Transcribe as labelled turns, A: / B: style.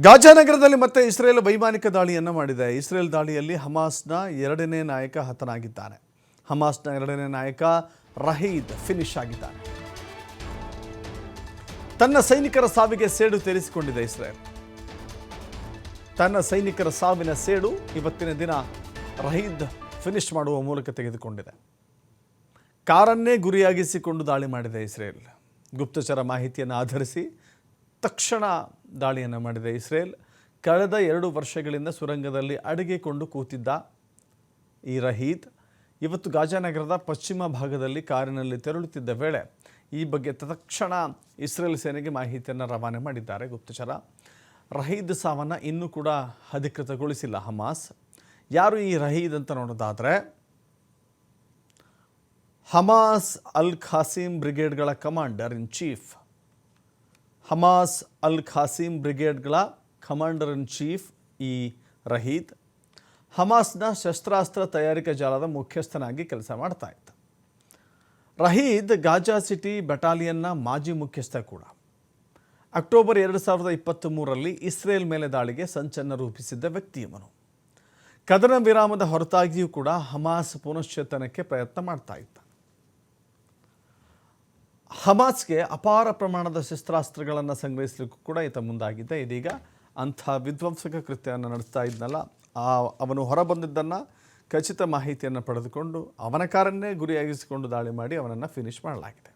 A: Gaza ನಗರದಲ್ಲಿ ಮತ್ತೆ Israel ವೈಮಾನಿಕ ದಾಳಿಯನ್ನು ಮಾಡಿದೆ. ಇಸ್ರೇಲ್ ದಾಳಿಯಲ್ಲಿ ಹಮಾಸ್ನ ಎರಡನೇ ನಾಯಕ ಹತನಾಗಿದ್ದಾನೆ. ಹಮಾಸ್ನ ಎರಡನೇ ನಾಯಕ ರಹೀದ್ ಫಿನಿಶ್ ಆಗಿದ್ದಾನೆ. ತನ್ನ ಸೈನಿಕರ ಸಾವಿಗೆ ಸೇಡು ತೀರಿಸಿಕೊಂಡಿದೆ ಇಸ್ರೇಲ್. ತನ್ನ ಸೈನಿಕರ ಸಾವಿನ ಸೇಡು ಇವತ್ತಿನ ದಿನ ರಹೀದ್ ಫಿನಿಶ್ ಮಾಡುವ ಮೂಲಕ ತೆಗೆದುಕೊಂಡಿದೆ. ಕಾರನ್ನೇ ಗುರಿಯಾಗಿಸಿಕೊಂಡು ದಾಳಿ ಮಾಡಿದೆ ಇಸ್ರೇಲ್. ಗುಪ್ತಚರ ಮಾಹಿತಿಯನ್ನು ಆಧರಿಸಿ ತಕ್ಷಣ ದಾಳಿಯನ್ನು ಮಾಡಿದೆ. ಇಸ್ರೇಲ್ ಕಳೆದ ಎರಡು ವರ್ಷಗಳಿಂದ ಸುರಂಗದಲ್ಲಿ ಅಡಗಿಕೊಂಡು ಕೂತಿದ್ದ ಈ ರಹೀದ್ ಇವತ್ತು ಗಾಜಾನಗರದ ಪಶ್ಚಿಮ ಭಾಗದಲ್ಲಿ ಕಾರಿನಲ್ಲಿ ತೆರಳುತ್ತಿದ್ದ ವೇಳೆ ಈ ಬಗ್ಗೆ ತತ್ಕ್ಷಣ ಇಸ್ರೇಲ್ ಸೇನೆಗೆ ಮಾಹಿತಿಯನ್ನು ರವಾನೆ ಮಾಡಿದ್ದಾರೆ. ಗುಪ್ತಚರ ರಹೀದ್ ಸಾವನ್ನು ಇನ್ನೂ ಕೂಡ ಅಧಿಕೃತಗೊಳಿಸಿಲ್ಲ ಹಮಾಸ್. ಯಾರು ಈ ರಹೀದ್ ಅಂತ ನೋಡೋದಾದರೆ Hamas al Qassam ಬ್ರಿಗೇಡ್ಗಳ commander in chief Hamas al Qassim ಬ್ರಿಗೇಡ್ಗಳ commander in chief ಈ ರಹೀದ್ ಹಮಾಸ್ನ ಶಸ್ತ್ರಾಸ್ತ್ರ ತಯಾರಿಕಾ ಜಾಲದ ಮುಖ್ಯಸ್ಥನಾಗಿ ಕೆಲಸ ಮಾಡ್ತಾ ಇದ್ದ. ರಹೀದ್ ಗಾಜಾ ಸಿಟಿ ಬೆಟಾಲಿಯನ್ನ ಮಾಜಿ ಮುಖ್ಯಸ್ಥ ಕೂಡ. ಅಕ್ಟೋಬರ್ ಎರಡು ಸಾವಿರದ ಇಪ್ಪತ್ತ್ ಮೂರರಲ್ಲಿ ಇಸ್ರೇಲ್ ಮೇಲೆ ದಾಳಿಗೆ ಸಂಚನ್ನು ರೂಪಿಸಿದ್ದ ವ್ಯಕ್ತಿಯವನು ಕದನ ವಿರಾಮದ ಹೊರತಾಗಿಯೂ ಕೂಡ ಹಮಾಸ್ ಪುನಶ್ಚೇತನಕ್ಕೆ ಪ್ರಯತ್ನ ಮಾಡ್ತಾ ಇದ್ದ. ಹಮಾಸ್ಗೆ ಅಪಾರ ಪ್ರಮಾಣದ ಶಸ್ತ್ರಾಸ್ತ್ರಗಳನ್ನು ಸಂಗ್ರಹಿಸಲಿಕ್ಕೂ ಕೂಡ ಈತ ಮುಂದಾಗಿದೆ ಇದೀಗ ಅಂಥ ವಿಧ್ವಂಸಕ ಕೃತ್ಯವನ್ನು ನಡೆಸ್ತಾ ಇದ್ನಲ್ಲ, ಆ ಅವನು ಹೊರಬಂದಿದ್ದನ್ನು ಖಚಿತ ಮಾಹಿತಿಯನ್ನು ಪಡೆದುಕೊಂಡು ಅವನ ಕಾರನ್ನೇ ಗುರಿಯಾಗಿಸಿಕೊಂಡು ದಾಳಿ ಮಾಡಿ ಅವನನ್ನು ಫಿನಿಶ್ ಮಾಡಲಾಗಿದೆ.